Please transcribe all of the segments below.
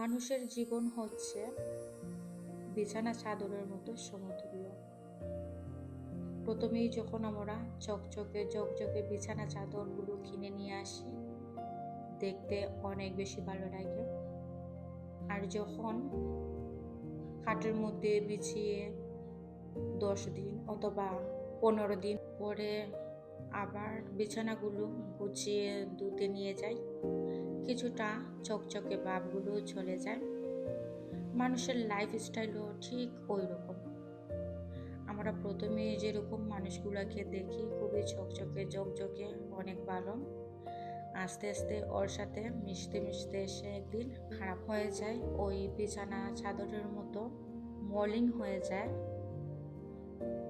মানুষের জীবন হচ্ছে বিছানা চাদরের মতো সমতুল্য। প্রথমেই যখন আমরা চকচকে, জকজকে বিছানা চাদরগুলো কিনে নিয়ে আসি, দেখতে অনেক বেশি ভালো লাগে। আর যখন খাটের মধ্যে বিছিয়ে দশ দিন অথবা পনেরো দিন পরে আবার বিছানাগুলো গুছিয়ে ধুতে নিয়ে যাই কিছুটা চকচকে ভাবগুলো চলে যায়। মানুষের লাইফ স্টাইলও ঠিক ওই রকম আমরা প্রথমে যেরকম মানুষগুলোকে দেখি, খুবই চকচকে, জকজকে, অনেক ভালো। আস্তে আস্তে ওর সাথে মিশতে মিশতে এসে একদিন খারাপ হয়ে যায়, ওই বিছানা চাদরের মতো মলিন হয়ে যায়।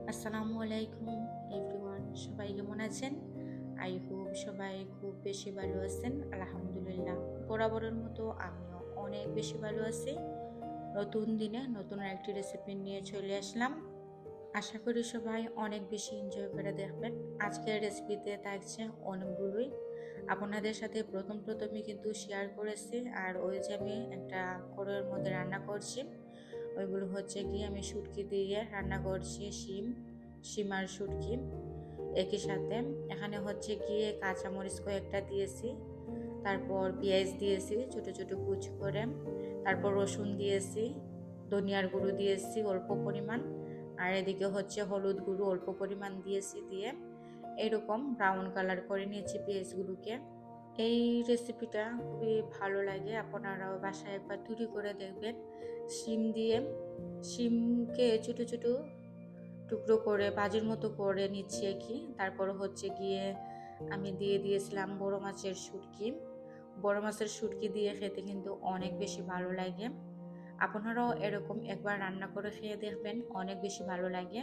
আসসালামু আলাইকুম এভরিওয়ান সবাই কেমন আছেন? আই হোপ সবাই খুব বেশি ভালো আছেন, আলহামদুলিল্লাহ। বরাবরের মতো আমিও অনেক বেশি ভালো আছি। নতুন দিনে নতুন একটি রেসিপি নিয়ে চলে আসলাম। আশা করি সবাই অনেক বেশি এনজয় করে দেখবেন। আজকের রেসিপিতে থাকছে অনেকগুলোই। আপনাদের সাথে প্রথম প্রথমে কিন্তু শেয়ার করেছি। আর ওই যে আমি একটা কড়ের মধ্যে রান্না করছি, ওইগুলো হচ্ছে কি আমি শুটকি দিয়ে রান্না করছি, শিম শিমার শুটকি। একই সাথে এখানে হচ্ছে গিয়ে কাঁচামরিচ কয়েকটা দিয়েছি, তারপর পেঁয়াজ দিয়েছি, ছোট ছোট কুচ করে, তারপর রসুন দিয়েছি, ধনিয়ার গুঁড়ো দিয়েছি অল্প পরিমাণ, আর এদিকে হচ্ছে হলুদ গুঁড়ো অল্প পরিমাণ দিয়েছি দিয়ে এরকম ব্রাউন কালার করে নিয়েছি পেঁয়াজগুলোকে। এই রেসিপিটা খুবই ভালো লাগে, আপনারাও বাসায় একবার তৈরি করে দেখবেন। শিম দিয়ে, শিমকে ছোটো ছোটো টুকরো করে, বাজির মতো করে নিচ্ছি কি। তারপর হচ্ছে গিয়ে আমি দিয়ে দিয়েছিলাম বড় মাছের শুটকি। বড় মাছের শুটকি দিয়ে খেতে কিন্তু অনেক বেশি ভালো লাগে। আপনারাও এরকম একবার রান্না করে খেয়ে দেখবেন, অনেক বেশি ভালো লাগে।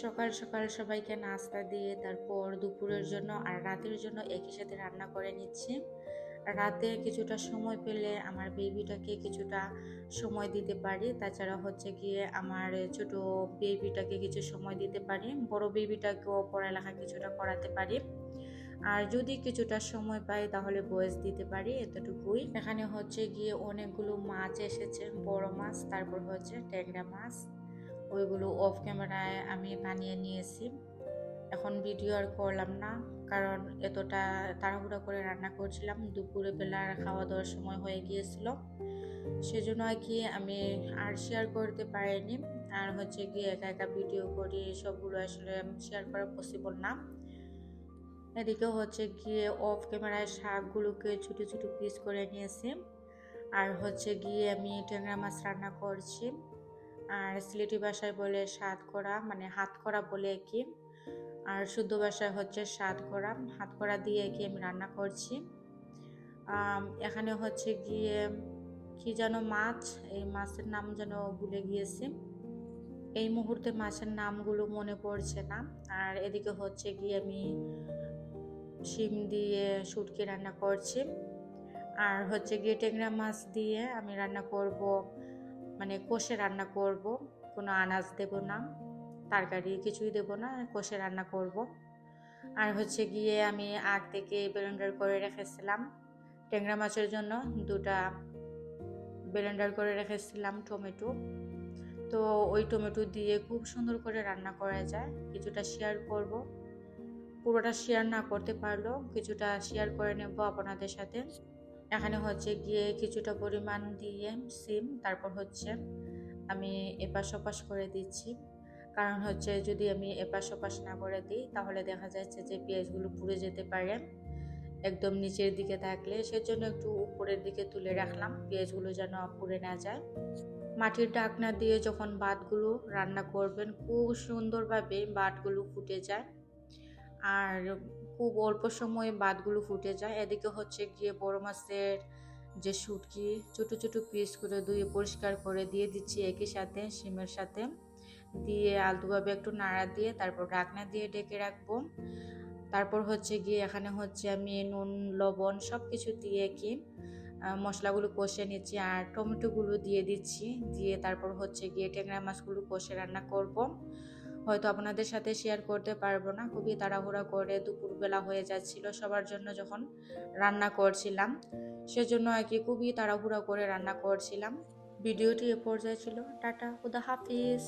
সকাল সকাল সবাইকে নাস্তা দিয়ে তারপর দুপুরের জন্য আর রাতের জন্য একই সাথে রান্না করে নিচ্ছি। রাতে কিছুটা সময় পেলে আমার বেবিটাকে কিছুটা সময় দিতে পারি। তাছাড়া হচ্ছে গিয়ে আমার ছোট বেবিটাকে কিছু সময় দিতে পারি। বড় বেবিটাকেও পড়ালেখা কিছুটা করাতে পারি। আর যদি কিছুটা সময় পাই, তাহলে বয়স দিতে পারি এতটুকুই। এখানে হচ্ছে গিয়ে অনেকগুলো মাছ এসেছে, বড় মাছ, তারপর হচ্ছে ট্যাংরা মাছ। ওইগুলো অফ ক্যামেরায় আমি বানিয়ে নিয়েছি। এখন ভিডিও আর করলাম না কারণ এতটা তাড়াহুড়া করে রান্না করছিলাম। দুপুরে বেলার খাওয়া দাওয়ার সময় হয়ে গিয়েছিল। সেজন্য আর কি আমি আর শেয়ার করতে পারিনি। আর হচ্ছে গিয়ে একা একা ভিডিও করি সবগুলো আসলে শেয়ার করা পসিবল না। এদিকে হচ্ছে গিয়ে অফ ক্যামেরায় শাকগুলোকে ছোটো ছোটো পিস করে নিয়েছি। আর হচ্ছে গিয়ে আমি ট্যাংরা মাছ রান্না করছি। আর সিলেটি ভাষায় বলে স্বাদ করা মানে হাত করা বলে কি। আর শুদ্ধ ভাষায় হচ্ছে স্বাদ করা হাত করা দিয়ে কি আমি রান্না করছি? এখানে হচ্ছে গিয়ে কি যেন মাছ, এই মাছের নাম যেন ভুলে গিয়েছি। এই মুহূর্তে মাছের নামগুলো মনে পড়ছে না। আর এদিকে হচ্ছে গিয়ে আমি শিম দিয়ে শুটকি রান্না করছি। আর হচ্ছে গিয়ে টেংরা মাছ দিয়ে আমি রান্না করব মানে কষে রান্না করব। কোনো আনাজ দেব না। তরকারি কিছুই দেব না, কষে রান্না করব। আর হচ্ছে গিয়ে আমি আগ থেকে ব্লেন্ডার করে রেখেছিলাম ট্যাংরা মাছের জন্য দুটা ব্লেন্ডার করে রেখেছিলাম টমেটো। তো ওই টমেটো দিয়ে খুব সুন্দর করে রান্না করা যায়, কিছুটা শেয়ার করব। পুরোটা শেয়ার না করতে পারলেও কিছুটা শেয়ার করে নেব আপনাদের সাথে। এখানে হচ্ছে গিয়ে কিছুটা পরিমাণ দিয়ে, সিম, তারপর হচ্ছে আমি এপাশ ওপাশ করে দিচ্ছি। কারণ হচ্ছে যদি আমি এপাশ ওপাশ না করে দিই, তাহলে দেখা যাচ্ছে যে পেঁয়াজগুলো পুড়ে যেতে পারে। একদম নিচের দিকে থাকলে সেজন্য একটু উপরের দিকে তুলে রাখলাম, পেঁয়াজগুলো যেন পুড়ে না যায়। মাটির ঢাকনা দিয়ে যখন ভাতগুলো রান্না করবেন, খুব সুন্দরভাবে ভাতগুলো ফুটে যায়। আর খুব অল্প সময়ে ভাতগুলো ফুটে যায়। এদিকে হচ্ছে গিয়ে বড় মাছের যে শুটকি, ছোটো ছোটো পিস করে ধুয়ে পরিষ্কার করে দিয়ে দিচ্ছি একই সাথে শিমের সাথে। দিয়ে আলতুভাবে একটু নাড়া দিয়ে তারপর ঢাকনা দিয়ে ডেকে রাখব। তারপর হচ্ছে গিয়ে এখানে হচ্ছে আমি নুন, লবণ সব কিছু দিয়ে কি মশলাগুলো কষে নিচ্ছি আর টমেটোগুলো দিয়ে দিচ্ছি। দিয়ে তারপর হচ্ছে গিয়ে ট্যাংরা মাছগুলো কষে রান্না করব। হয়তো আপনাদের সাথে শেয়ার করতে পারব না, খুবই তাড়াহুড়া করে দুপুরবেলা হয়ে যাচ্ছিল সবার জন্য যখন রান্না করছিলাম। সেজন্য আর কি খুবই তাড়াহুড়া করে রান্না করছিলাম। ভিডিওটি এ পর্যায়ে ছিল। টাটা, খুদা হাফিজ।